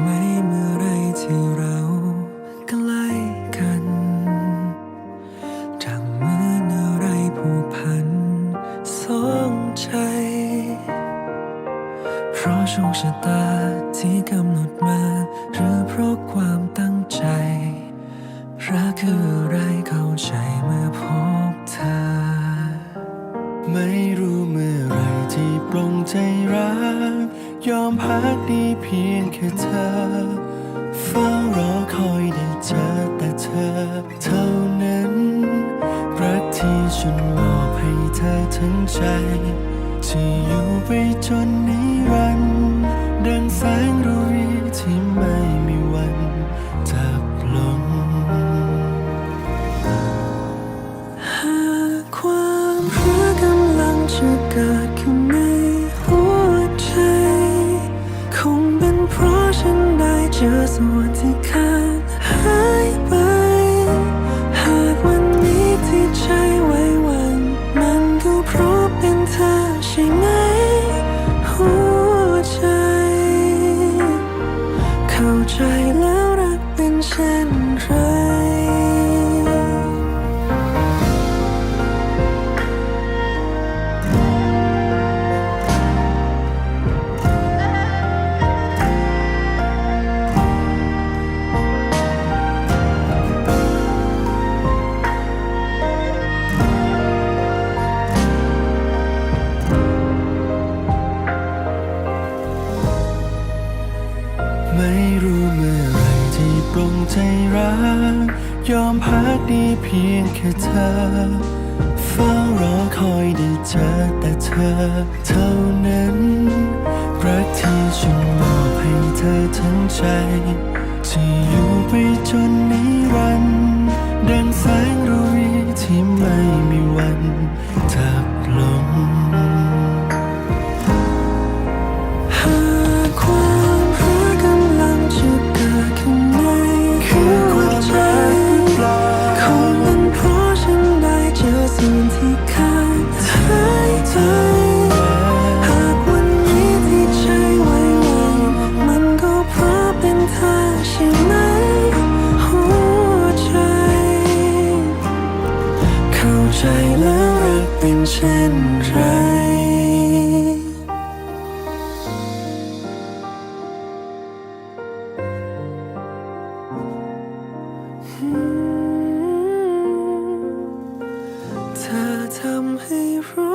ไหมเมื่อไรที่เราใกล้กันจากเหมือนอะไรผูกพันสองใจ เพราะโชคชะตาที่กำหนดมา หรือเพราะความตั้งใจ รักคืออะไรเข้าใจเมื่อพบเธอ ไม่รู้เมื่อไรที่ปรงใจรัก ยอมพักดีเพียงแค่เธอ เฝ้ารอคอยได้เจอแต่เธอเท่านั้น รักที่ฉันมอบให้เธอทั้งใจที่อยู่ไปจนนิรันดร์ดังแสงระวีที่ไม่มีวันดับลง หากความรักกำลังจะเกิด เจอ ไม่รู้เมื่อไรที่ปรงใจรัก ยอมพักดีเพียงแค่เธอ เฝ้ารอคอยได้เจอแต่เธอเท่านั้น รักที่ฉันมอบให้เธอทั้งใจที่อยู่ไปจนนิรันดร์ดังแสงระวีที่ไม่มีวันดับล เช่นไรเธอทำให้รู้